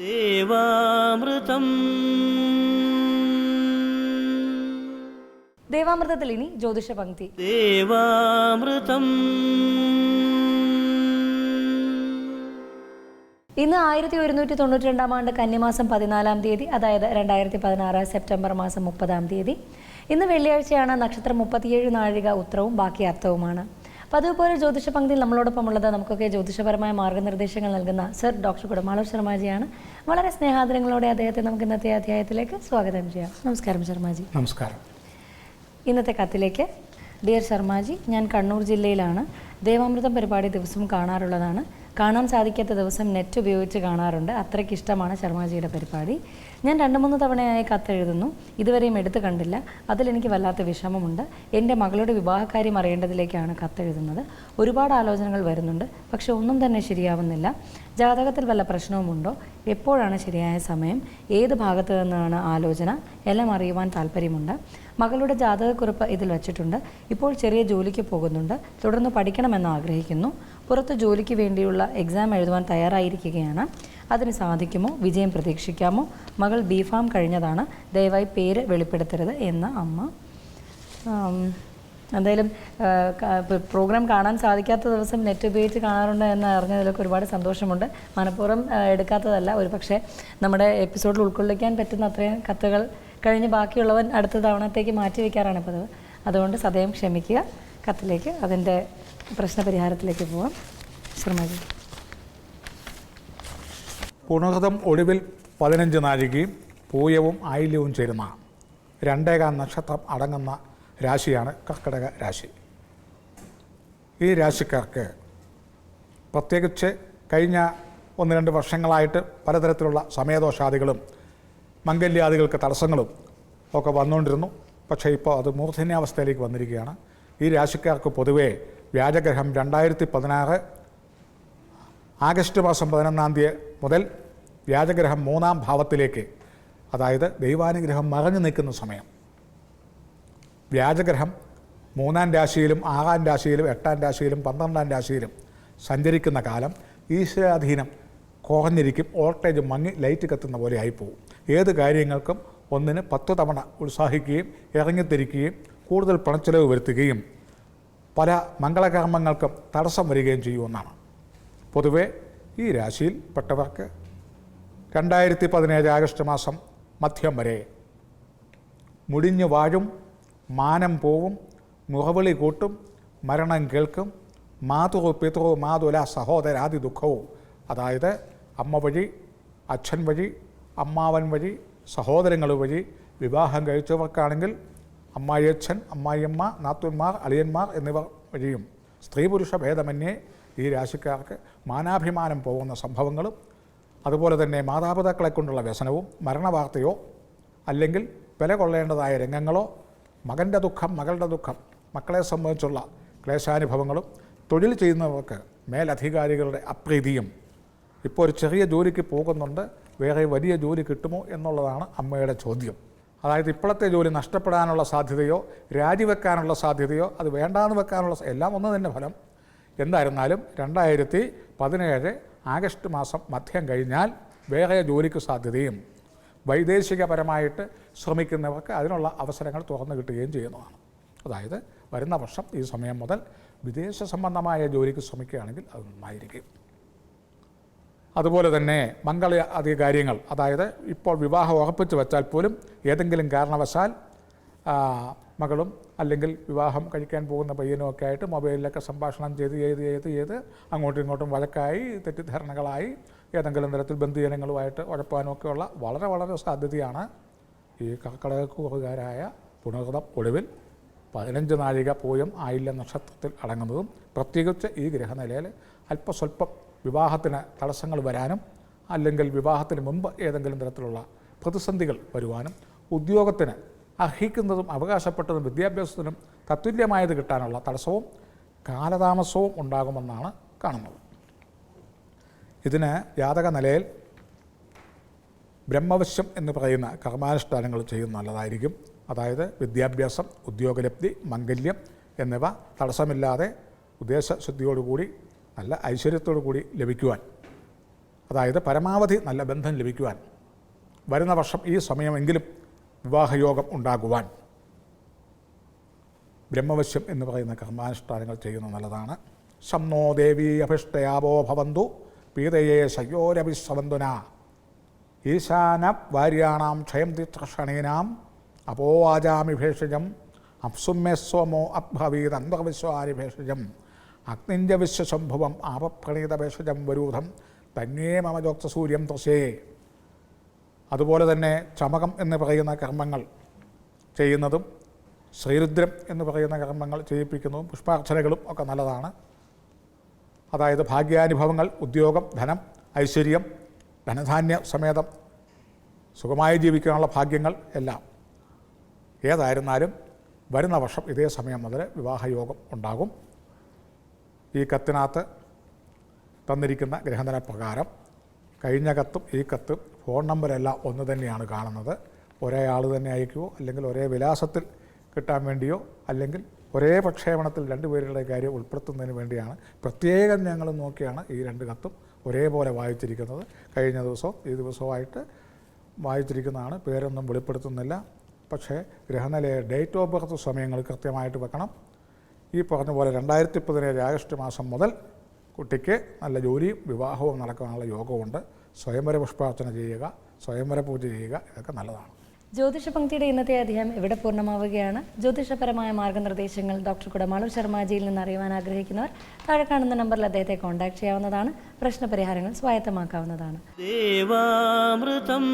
ദേവാമൃതം. ദേവാമൃതത്തിൽ ഇനി ജ്യോതിഷ പങ്ക്തി ദേവാമൃതം. ഇന്ന് ആയിരത്തി ഒരുന്നൂറ്റി തൊണ്ണൂറ്റി രണ്ടാം ആണ്ട് കന്നിമാസം പതിനാലാം തീയതി അതായത് രണ്ടായിരത്തി പതിനാറ് സെപ്റ്റംബർ മാസം മുപ്പതാം തീയതി. ഇന്ന് വെള്ളിയാഴ്ചയാണ് നക്ഷത്രം മുപ്പത്തിയേഴ് നാഴിക ഉത്തരവും ബാക്കി അർത്ഥവുമാണ്. പതിവ് അതുപോലെ ജ്യോതിഷ പങ്ക്തിയിൽ നമ്മളോടൊപ്പം ഉള്ളത് നമുക്കൊക്കെ ജ്യോതിഷപരമായ മാർഗനിർദ്ദേശങ്ങൾ നൽകുന്ന സർ ഡോക്ടർ കുടമാളൂർ ശർമാജിയാണ്. വളരെ സ്നേഹാദരങ്ങളോടെ അദ്ദേഹത്തെ നമുക്ക് ഇന്നത്തെ അധ്യായത്തിലേക്ക് സ്വാഗതം ചെയ്യാം. നമസ്കാരം ശർമാജി. നമസ്കാരം. ഇന്നത്തെ കത്തിലേക്ക് ഡിയർ ശർമാജി ഞാൻ കണ്ണൂർ ജില്ലയിലാണ്. ദേവാമൃതം പരിപാടി ദിവസം കാണാറുള്ളതാണ്. കാണാൻ സാധിക്കാത്ത ദിവസം നെറ്റ് ഉപയോഗിച്ച് കാണാറുണ്ട്. അത്രയ്ക്ക് ഇഷ്ടമാണ് ശർമാജിയുടെ പരിപാടി. ഞാൻ രണ്ട് മൂന്ന് തവണയായി കത്തെഴുതുന്നു. ഇതുവരെയും എടുത്തു കണ്ടില്ല. അതിലെനിക്ക് വല്ലാത്ത വിഷമമുണ്ട്. എന്റെ മകളുടെ വിവാഹകാര്യം അറിയേണ്ടതിലേക്കാണ് കത്തെഴുതുന്നത്. ഒരുപാട് ആലോചനകൾ വരുന്നുണ്ട്. പക്ഷെ ഒന്നും തന്നെ ശരിയാവുന്നില്ല. ജാതകത്തിൽ വല്ല പ്രശ്നവുമുണ്ടോ? എപ്പോഴാണ് ശരിയായ സമയം? ഏത് ഭാഗത്തു നിന്നാണ് ആലോചന? എല്ലാം അറിയുവാൻ താല്പര്യമുണ്ട് മകളുടെ ജാതകക്കുറിപ്പ് ഇതിൽ വച്ചിട്ടുണ്ട്. ഇപ്പോൾ ചെറിയ ജോലിക്ക് പോകുന്നുണ്ട്. തുടർന്ന് പഠിക്കണമെന്ന് ആഗ്രഹിക്കുന്നു. പുറത്ത് ജോലിക്ക് വേണ്ടിയുള്ള എക്സാം എഴുതുവാൻ തയ്യാറായിരിക്കുകയാണ്. അതിന് സാധിക്കുമോ? വിജയം പ്രതീക്ഷിക്കാമോ? മകൾ ബി ഫാം കഴിഞ്ഞതാണ്. ദയവായി പേര് വെളിപ്പെടുത്തരുത് എന്ന അമ്മ. എന്തായാലും പ്രോഗ്രാം കാണാൻ സാധിക്കാത്ത ദിവസം നെറ്റ് ഉപയോഗിച്ച് കാണാറുണ്ട് എന്ന് അറിഞ്ഞതിലൊക്കെ ഒരുപാട് സന്തോഷമുണ്ട്. മനഃപൂർവം എടുക്കാത്തതല്ല. ഒരു പക്ഷേ നമ്മുടെ എപ്പിസോഡിൽ ഉൾക്കൊള്ളിക്കാൻ പറ്റുന്ന അത്രയും കത്തുകൾ കഴിഞ്ഞ് ബാക്കിയുള്ളവൻ അടുത്ത തവണത്തേക്ക് മാറ്റി വയ്ക്കാറാണ് പതിവ്. അതുകൊണ്ട് സദയം ക്ഷമിക്കുക. കത്തിലേക്ക് അതിന്റെ പ്രശ്നപരിഹാരത്തിലേക്ക് പോവാം. ശ്രമജി പുണർതം ഒടുവിൽ പതിനഞ്ച് നാഴികയും പൂയവും ആയില്യവും ചേരുന്ന രണ്ടേകാം നക്ഷത്രം അടങ്ങുന്ന രാശിയാണ് കർക്കിടക രാശി. ഈ രാശിക്കാർക്ക് പ്രത്യേകിച്ച് കഴിഞ്ഞ ഒന്ന് രണ്ട് വർഷങ്ങളായിട്ട് പലതരത്തിലുള്ള സമയദോഷാദികളും മംഗല്യാദികൾക്ക് തടസ്സങ്ങളും ഒക്കെ വന്നുകൊണ്ടിരുന്നു. പക്ഷേ ഇപ്പോൾ അത് മൂർധന്യാവസ്ഥയിലേക്ക് വന്നിരിക്കുകയാണ്. ഈ രാശിക്കാർക്ക് പൊതുവേ വ്യാജഗ്രഹം രണ്ടായിരത്തി പതിനാറ് ആഗസ്റ്റ് മാസം പതിനൊന്നാം തീയതി മുതൽ വ്യാജഗ്രഹം മൂന്നാം ഭാവത്തിലേക്ക് അതായത് ദൈവാനുഗ്രഹം മറഞ്ഞു നിൽക്കുന്ന സമയം. വ്യാജഗ്രഹം മൂന്നാം രാശിയിലും ആറാം രാശിയിലും എട്ടാം രാശിയിലും പന്ത്രണ്ടാം രാശിയിലും സഞ്ചരിക്കുന്ന കാലം ഈശ്വരാധീനം കുറഞ്ഞിരിക്കും വോൾട്ടേജ് മങ്ങി ലൈറ്റ് കത്തുന്ന പോലെ ആയിപ്പോവും. ഏത് കാര്യങ്ങൾക്കും ഒന്നിന് പത്ത് തവണ ഉത്സാഹിക്കുകയും ഇറങ്ങിത്തിരിക്കുകയും കൂടുതൽ പണച്ചെലവ് വരുത്തുകയും പല മംഗളകർമ്മങ്ങൾക്കും തടസ്സം വരികയും ചെയ്യുമെന്നാണ് പൊതുവെ ഈ രാശിയിൽ പെട്ടവർക്ക് രണ്ടായിരത്തി പതിനേഴ് ആഗസ്റ്റ് മാസം മധ്യം വരെ മുടിഞ്ഞു വാഴും മാനം പോവും മുഖവിളി കൂട്ടും മരണം കേൾക്കും മാതൃ പിതൃ മാതുല സഹോദരാദി ദുഃഖവും. അതായത് അമ്മ വഴി അച്ഛൻ വഴി അമ്മാവൻ വഴി സഹോദരങ്ങൾ വഴി വിവാഹം കഴിച്ചവർക്കാണെങ്കിൽ അമ്മായിയച്ഛൻ അമ്മായിയമ്മ നാത്തുന്മാർ അളിയന്മാർ എന്നിവർ വഴിയും സ്ത്രീ പുരുഷ ഭേദമന്യേ ഈ രാശിക്കാർക്ക് മാനാഭിമാനം പോകുന്ന സംഭവങ്ങളും അതുപോലെ തന്നെ മാതാപിതാക്കളെ കൊണ്ടുള്ള വ്യസനവും മരണവാർത്തയോ അല്ലെങ്കിൽ വില കൊള്ളേണ്ടതായ രംഗങ്ങളോ മകന്റെ ദുഃഖം മകളുടെ ദുഃഖം മക്കളെ സംബന്ധിച്ചുള്ള ക്ലേശാനുഭവങ്ങളും തൊഴിൽ ചെയ്യുന്നവർക്ക് മേലധികാരികളുടെ അപ്രീതിയും ഇപ്പോൾ ഒരു ചെറിയ ജോലിക്ക് പോകുന്നുണ്ട് വേറെ വലിയ ജോലി കിട്ടുമോ എന്നുള്ളതാണ് അമ്മയുടെ ചോദ്യം. അതായത് ഇപ്പോഴത്തെ ജോലി നഷ്ടപ്പെടാനുള്ള സാധ്യതയോ രാജിവെക്കാനുള്ള സാധ്യതയോ അത് വേണ്ടാന്ന് വെക്കാനുള്ള എല്ലാം ഒന്ന് തന്നെ ഫലം. എന്തായിരുന്നാലും രണ്ടായിരത്തി പതിനേഴ് ആഗസ്റ്റ് മാസം മധ്യം കഴിഞ്ഞാൽ വേറെ ജോലിക്ക് സാധ്യതയും വൈദേശികപരമായിട്ട് ശ്രമിക്കുന്നവർക്ക് അതിനുള്ള അവസരങ്ങൾ തുറന്നു കിട്ടുകയും ചെയ്യുന്നതാണ്. അതായത് വരുന്ന വർഷം ഈ സമയം മുതൽ വിദേശ സംബന്ധമായ ജോലിക്ക് ശ്രമിക്കുകയാണെങ്കിൽ അത് നന്നായിരിക്കും. അതുപോലെ തന്നെ മംഗള അധിക കാര്യങ്ങൾ. അതായത് ഇപ്പോൾ വിവാഹം ഉറപ്പിച്ച് വെച്ചാൽ പോലും ഏതെങ്കിലും കാരണവശാൽ മകളും അല്ലെങ്കിൽ വിവാഹം കഴിക്കാൻ പോകുന്ന പയ്യനും ഒക്കെ ആയിട്ട് മൊബൈലിലൊക്കെ സംഭാഷണം ചെയ്ത് ചെയ്ത് ചെയ്ത് ചെയ്ത് അങ്ങോട്ടും ഇങ്ങോട്ടും വഴക്കായി തെറ്റിദ്ധാരണകളായി ഏതെങ്കിലും തരത്തിൽ ബന്ധുജനങ്ങളുമായിട്ട് ഉഴപ്പാനുമൊക്കെയുള്ള വളരെ വളരെ സാധ്യതയാണ് ഈ കർക്കിടകക്കൂറുകാരായ പുണർതം ഒടുവിൽ പതിനഞ്ച് നാഴിക പോയും ആയില്ല നക്ഷത്രത്തിൽ അടങ്ങുന്നതും. പ്രത്യേകിച്ച് ഈ ഗ്രഹനിലയിൽ അല്പസ്വല്പം വിവാഹത്തിന് തടസ്സങ്ങൾ വരാനും അല്ലെങ്കിൽ വിവാഹത്തിന് മുമ്പ് ഏതെങ്കിലും തരത്തിലുള്ള പ്രതിസന്ധികൾ വരുവാനും ഉദ്യോഗത്തിന് അർഹിക്കുന്നതും അവകാശപ്പെട്ടതും വിദ്യാഭ്യാസത്തിനും തത്തുല്യമായത് കിട്ടാനുള്ള തടസ്സവും കാലതാമസവും ഉണ്ടാകുമെന്നാണ് കാണുന്നത്. ഇതിന് ജാതക നിലയിൽ ബ്രഹ്മവശ്യം എന്ന് പറയുന്ന കർമാനുഷ്ഠാനങ്ങൾ ചെയ്യുന്ന നല്ലതായിരിക്കും. അതായത് വിദ്യാഭ്യാസം ഉദ്യോഗലബ്ധി മംഗല്യം എന്നിവ തടസ്സമില്ലാതെ ഉദ്ദേശശുദ്ധിയോടുകൂടി നല്ല ഐശ്വര്യത്തോടു കൂടി ലഭിക്കുവാൻ. അതായത് പരമാവധി നല്ല ബന്ധം ലഭിക്കുവാൻ. വരുന്ന വർഷം ഈ സമയമെങ്കിലും വിവാഹയോഗം ഉണ്ടാകുവാൻ. ബ്രഹ്മവശ്യം എന്ന് പറയുന്ന കർമാനുഷ്ഠാനങ്ങൾ ചെയ്യുന്നത് നല്ലതാണ്. ശംനോ ദേവി അഭിഷ്ടയാവോ ഭവന്തു പീതയെ ശയ്യോരഭിശ്രവന്തുന ഈശാന വാര്യാണാം ക്ഷയം തിക്ഷണീനാം അപോവാചാമി ഭേഷജം അപ്സുമ്യസ്വമോ അഭവീത് ഭേഷജം. അഗ്നിഞ്ച വിശ്വസംഭവം ആപപ്രണീത ഭേഷജം വരൂധം തന്നെ മമജോക്ത സൂര്യം തൊസേ അതുപോലെ തന്നെ ചമകം എന്ന് പറയുന്ന കർമ്മങ്ങൾ ചെയ്യുന്നതും ശ്രീരുദ്രം എന്ന് പറയുന്ന കർമ്മങ്ങൾ ചെയ്യിപ്പിക്കുന്നതും പുഷ്പാർച്ചനകളും ഒക്കെ നല്ലതാണ്. അതായത് ഭാഗ്യാനുഭവങ്ങൾ ഉദ്യോഗം ധനം ഐശ്വര്യം ധനധാന്യ സമേതം സുഖമായി ജീവിക്കാനുള്ള ഭാഗ്യങ്ങൾ എല്ലാം. ഏതായിരുന്നാലും വരുന്ന വർഷം ഇതേ സമയം മുതൽ വിവാഹയോഗം ഉണ്ടാകും. ഈ കത്തിനകത്ത് തന്നിരിക്കുന്ന ഗ്രഹനില പ്രകാരം കഴിഞ്ഞ കത്തും ഈ കത്തും ഫോൺ നമ്പരെല്ലാം ഒന്ന് തന്നെയാണ് കാണുന്നത്. ഒരേ ആൾ തന്നെ അയക്കുമോ അല്ലെങ്കിൽ ഒരേ വിലാസത്തിൽ കിട്ടാൻ വേണ്ടിയോ? അല്ലെങ്കിൽ ഒരേ പ്രക്ഷേപണത്തിൽ രണ്ടുപേരുടെ കാര്യം ഉൾപ്പെടുത്തുന്നതിന് വേണ്ടിയാണ്. പ്രത്യേകം ഞങ്ങൾ നോക്കിയാണ് ഈ രണ്ട് കത്തും ഒരേപോലെ വായിച്ചിരിക്കുന്നത്. കഴിഞ്ഞ ദിവസവും ഈ ദിവസവുമായിട്ട് വായിച്ചിരിക്കുന്നതാണ്. പേരൊന്നും വെളിപ്പെടുത്തുന്നില്ല. പക്ഷേ ഗ്രഹനിലയെ ഡേറ്റ് ഓഫ് ബർത്ത് സമയങ്ങൾ കൃത്യമായിട്ട് വെക്കണം. ഈ പറഞ്ഞ പോലെ രണ്ടായിരത്തി പതിനേഴ് ആഗസ്റ്റ് മാസം മുതൽ കുട്ടിക്ക് നല്ല ജോലിയും വിവാഹവും നടക്കാനുള്ള യോഗമുണ്ട് സ്വയംവര പുഷ്പാർച്ചന ചെയ്യുക സ്വയംവര പൂജ ചെയ്യുക ഇതൊക്കെ നല്ലതാണ്. ജ്യോതിഷ പങ്ക്തിയുടെ ഇന്നത്തെ അധ്യായം ഇവിടെ പൂർണമാവുകയാണ്. ജ്യോതിഷപരമായ മാർഗനിർദ്ദേശങ്ങൾ ഡോക്ടർ കുടമാളൂർ ശർമാജിയിൽ നിന്ന് അറിയുവാൻ ആഗ്രഹിക്കുന്നവർ താഴെ കാണുന്ന നമ്പറിൽ അദ്ദേഹത്തെ കോൺടാക്ട് ചെയ്യാവുന്നതാണ്. പ്രശ്നപരിഹാരങ്ങൾ സ്വായത്തമാക്കാവുന്നതാണ്. ദേവാമൃതം.